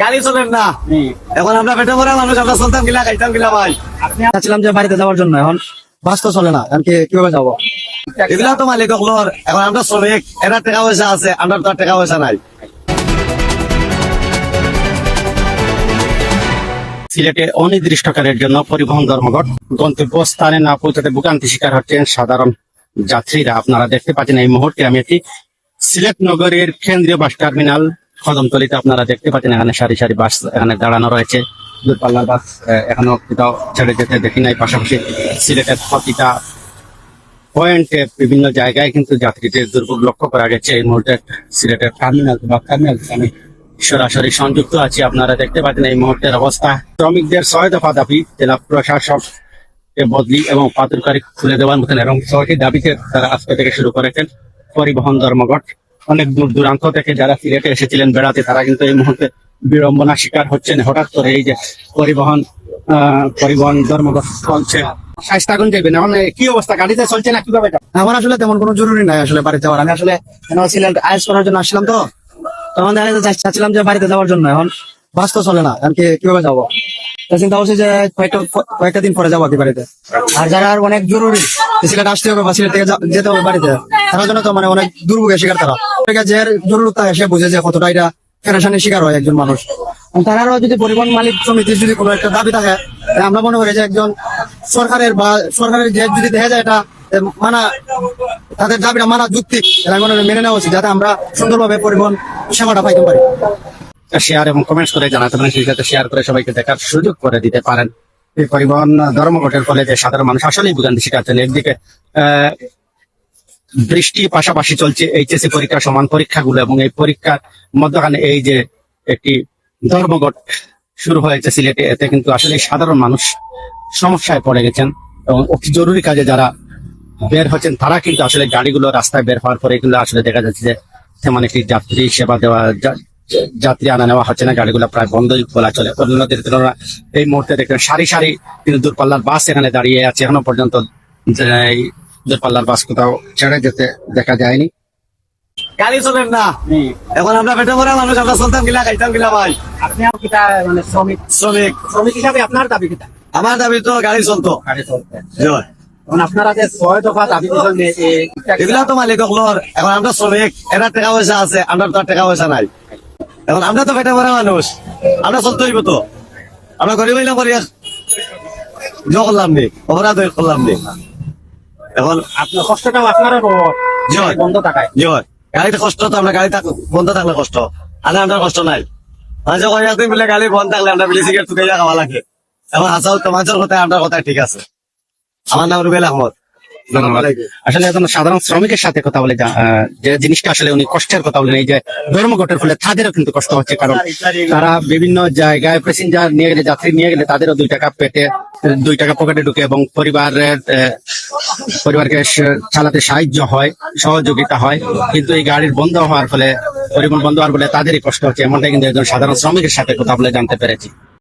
গাড়ি চলেন না। এখন আমরা পেটে ভরা মানুষ, আমরা চলতাম গিলা, খাইতাম গিলা ভাই। চাচ্ছিলাম যে বাড়িতে যাওয়ার জন্য, এখন বাস তো চলে না। এখন কি কীভাবে যাব? এগুলা তো এখন আমরা শ্রমিক এরা পয়সা আছে, আমরা তো পয়সা নাই। সিলেটে অনির্দিষ্টকালের জন্য পরিবহন ধর্মঘট, গন্তব্যস্থানে না পৌঁছাতে ভোগান্তি শিকার হচ্ছেন সাধারণ যাত্রীরা। আপনারা দেখতে পাচ্ছেন এই মুহূর্তে আমি একটি সিলেট নগরের কেন্দ্রীয় বাস টার্মিনাল কদমতলিতে আপনারা দেখতে পাচ্ছেন, এখানে সারি সারি বাস এখানে দাঁড়ানো রয়েছে। দূরপাল্লার বাস এখনও কোথাও ছেড়ে যেতে দেখি নাই। পাশাপাশি সিলেটের প্রতিটা পয়েন্টে বিভিন্ন জায়গায় কিন্তু যাত্রীদের দুর্ভোগ লক্ষ্য করা গেছে। এই মুহূর্তে সিলেটের টার্মিনাল বা টার্মিনাল আমি সরাসরি সংযুক্ত আছি। আপনারা দেখতে পাচ্ছেন এই মুহূর্তের অবস্থা। শ্রমিকদের ছয় দফা দাবি, জেলা প্রশাসক বদলি এবং পাতুরকারী খুলে দেওয়ার মতন এবং ছয়টি দাবিতে তারা আজকে থেকে শুরু করেছেন। পরিবহন ধর্মঘট অনেক দূর দূরান্ত থেকে যারা সিলেটে এসেছিলেন বেড়াতে, তারা কিন্তু এই মুহূর্তে বিড়ম্বনা শিকার হচ্ছেন। হঠাৎ করে এই যে পরিবহন পরিবহন ধর্মঘট চলছে। যাবেন এখন কি অবস্থা? গাড়িতে চলছে না কীভাবে? আমার আসলে তেমন কোনো জরুরি নাই আসলে বাড়িতে যাওয়ার। আমি আসলে সিলেট আইস করার জন্য আসছিলাম তো। তখন দেখা যাচ্ছে চাচ্ছিলাম যে বাড়িতে যাওয়ার জন্য। এখন বাস তো চলে না। এখন কি, কীভাবে যাব? চিন্তা করছি যে কয়েকটা কয়েকটা দিন পরে যাব কি বাড়িতে। আর যারা আর অনেক জরুরি সিলেট আসতে হবে বা সিলেট থেকে যেতে হবে বাড়িতে তার জন্য তো মানে অনেক দুর্ভোগের শিকার তারা। যে জরুরত থাকে বুঝে যে কতটা এটা ফেরাসানের শিকার হয় একজন মানুষ। তারাও যদি পরিবহন মালিক সমিতির যদি কোনো একটা দাবি থাকে আমরা মনে করি যে একজন সরকারের বা সরকারের যে যদি দেখা যায় এটা মানা তাদের দাবিটা মানা যুক্তি মেনে নেওয়া উচিত যাতে আমরা সুন্দরভাবে পরিবহন সেবাটা পাইতে পারি। শেয়ার এবং কমেন্টস করে জানাতে পারেন সাথে শেয়ার করে সবাইকে দেখার সুযোগ করে দিতে পারেন। এই পরিবহন ধর্মঘটের ফলে যে সাধারণ মানুষ আসলেই ভোগান্তি শিখাচ্ছেন একদিকে আহ, বৃষ্টি পাশাপাশি চলছে এইচএসসি পরীক্ষা, সমান পরীক্ষাগুলো এবং এই পরীক্ষার মধ্যখানে এই যে একটি ধর্মঘট শুরু হয়েছে সিলেটে, এতে কিন্তু আসলে সাধারণ মানুষ সমস্যায় পড়ে গেছেন এবং অতি জরুরি কাজে যারা বের হচ্ছেন, তারা কিন্তু আসলে গাড়িগুলো রাস্তায় বের হওয়ার পরে কিন্তু আসলে দেখা যাচ্ছে যে তেমন একটি যাত্রী সেবা দেওয়া যাত্রী আনা নেওয়া হচ্ছে না, গাড়িগুলো প্রায় বন্ধই বলা চলে। অন্যদের তুলনায় এই মুহূর্তে দেখবেন সারি সারি কিন্তু দূরপাল্লার বাস এখানে দাঁড়িয়ে আছে। এখনও পর্যন্ত দূরপাল্লার বাস কোথাও ছেড়ে যেতে দেখা যায়নি। গাড়ি চলেন না। এখন আমরা পেটে ভরা মানুষ আমরা চলতাম গিলা খাইতাম গিলা ভাই। আপনি কিটা মানে শ্রমিক শ্রমিক শ্রমিক হিসাবে আপনার দাবি কিটা আমার দাবি তো গাড়ি চলতো। গাড়ি চলতে। জয়। এখন আপনারা যে ছয় দফা দাবি এগুলা তো মালিক এখন আমরা শ্রমিক এরা টাকা পয়সা আছে আমরা তো টাকা পয়সা নাই। এখন আমরা তো পেটে ভরা মানুষ আমরা চলতে হইব তো। আমরা গরিব হইলাম করি জ করলাম নি অপরাধ করলাম নি। এখন আপনার কষ্টটাও আপনারও। জয়। বন্ধ থাকায়। জয় গাড়িতে কষ্ট তো আমরা গাড়ি বন্ধ থাকলে কষ্ট। আরে আমরা কষ্ট নাই। মাঝে কয় একদিন বলে গাড়ি বন্ধ থাকলে আমরা বিলি সিগারেট তুকে খাওয়া লাগে। এখন হাসাও তো মানুষের কথা আপনার কথা ঠিক আছে। আমার নাম রুবেল আহমদ। ধন্যবাদ। আসলে এখন সাধারণ শ্রমিকের সাথে কথা বলে যে জিনিসটা আসলে উনি কষ্টের কথা বলেন এই যে ধর্মঘটের ফলে তাদেরও কিন্তু কষ্ট হচ্ছে কারণ তারা বিভিন্ন জায়গায় প্যাসেঞ্জার নিয়ে গেলে যাত্রী নিয়ে গেলে তাদেরও দুই টাকা পেটে দুই টাকা পকেটে ঢুকে এবং পরিবারের পরিবারকে চালাতে সাহায্য হয় সহযোগিতা হয়। কিন্তু এই গাড়ির বন্ধ হওয়ার ফলে পরিবহন বন্ধ হওয়ার ফলে তাদেরই কষ্ট হচ্ছে এমনটা কিন্তু একজন সাধারণ শ্রমিকের সাথে কথা বলে জানতে পেরেছি।